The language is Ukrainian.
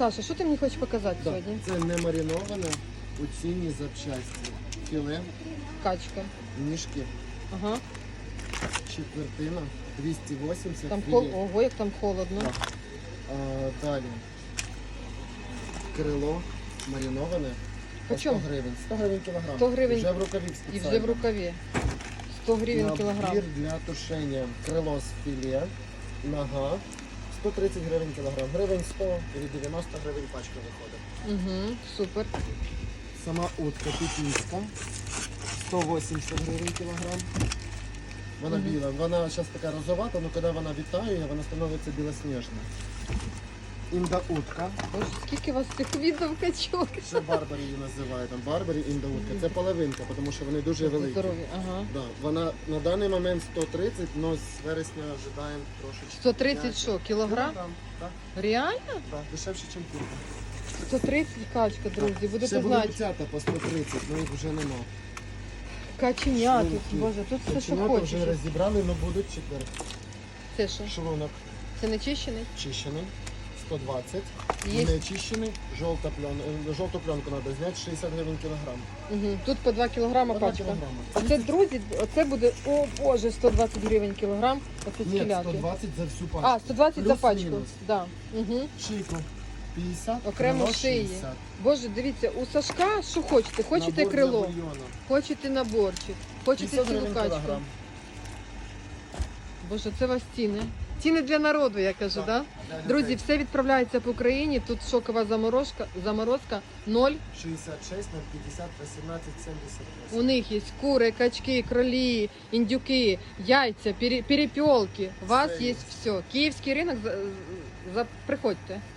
Саша, що ти мені хочеш показати Да. сьогодні? Це не мариноване у цінні запчасті. Філе, Качка. ніжки, Ага. четвертина, 280 Там філе. хол... Ого, як там холодно. Так. А, далі. Крило мариноване. По 100 Почем? гривень. 100 гривень кілограм. 100 гривень. Вже в рукаві І вже в рукаві. 100 гривень кілограм. Набір для тушення. Крило з філе. Нога. 130 гривень кілограм. Гривень 100 і 90 гривень пачка виходить. Угу, супер. Сама утка піпінська. 180 гривень кілограм. Вона біла. Вона зараз така розовата, але коли вона вітає, вона становиться білосніжна. Індаутка. Боже, скільки у вас цих відео качок. Це барбарі її називають. Там барбарі індаутка. Це половинка, тому що вони дуже великі. Здорові, ага. Да. Вона на даний момент 130, але з вересня ожидаємо трошечки. 130 що, кілограм? Кілограм, так, Реально? так, дешевше, ніж курка. 130 качка, друзі, Ще будете були знати. дитята по 130, але їх вже нема. Каченя тут, Боже, тут все, що Починоти вже розібрали, але будуть четвер. Це що? Шлунок Це не чищений? чищений, 120. Є. Не чищений, жовта плен... е, жовту пленку треба зняти, 60 гривень кілограм. Угу. Тут по 2 кілограма По два пачка. кілограма. Оце, друзі, оце буде, о боже, 120 гривень кілограм. Оце Ні, скіляки. 120 за всю пачку. А, 120 за пачку. Плюс-мінус. Да. Угу. Шийку 50, Окремо крило шиї. 60. Боже, дивіться, у Сашка що хочете? Хочете Набор для крило, бульйону. хочете наборчик, хочете 50 цілу гривень качку. кілограм. Боже, це вас ціни. Ціни для народу, я кажу, Так, да? Друзі, все відправляється по Україні. Тут шокова заморозка, заморозка 0. 66 на 50 18 78. У них є кури, качки, кролі, індюки, яйця, пере- перепілки. У вас є. все. Київський ринок, за, за, приходьте.